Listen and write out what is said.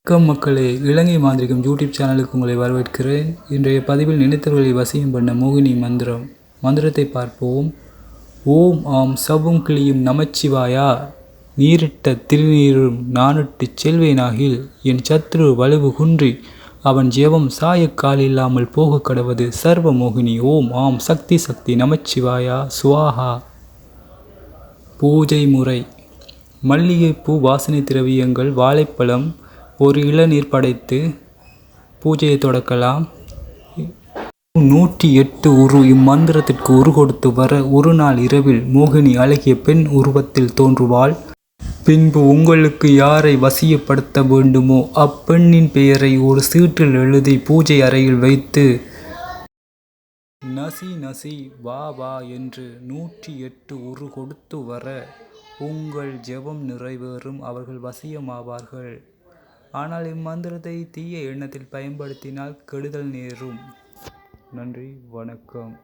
வணக்கம் மக்களே இலங்கை மாந்திரிகம் யூடியூப் சேனலுக்கு உங்களை வரவேற்கிறேன். இன்றைய பதிவில் நினைத்தவர்களை வசியம் பண்ண மோகினி மந்திரம். மந்திரத்தை பார்ப்போம். ஓம் ஆம் சபும் கிளியும் நமச்சிவாயா. நீரிட்ட திருநீரும் நானிட்டுச் செல்வேனாகில் என் சத்ரு வலுவு குன்றி அவன் ஜெபம் சாயக்காலில்லாமல் போக கடவது சர்வ மோகினி. ஓம் ஆம் சக்தி சக்தி நமச்சிவாயா. சுவாஹா. பூஜை முறை. மல்லிகைப்பூ வாசனை திரவியங்கள் வாழைப்பழம் ஒரு இளநீர் படைத்து பூஜையை தொடக்கலாம். நூற்றி எட்டு உரு இம்மந்திரத்திற்கு உரு கொடுத்து வர ஒரு நாள் இரவில் மோகினி அழகிய பெண் உருவத்தில் தோன்றுவாள். பின்பு உங்களுக்கு யாரை வசியப்படுத்த வேண்டுமோ அப்பெண்ணின் பெயரை ஒரு சீட்டில் எழுதி பூஜை அறையில் வைத்து நசி நசி வா வா என்று நூற்றி எட்டு உரு கொடுத்து வர உங்கள் ஜெபம் நிறைவேறும் அவர்கள் வசியமாவார்கள். ஆனால் இம்மந்திரத்தை தீய எண்ணத்தில் பயன்படுத்தினால் கெடுதல் நேரும். நன்றி வணக்கம்.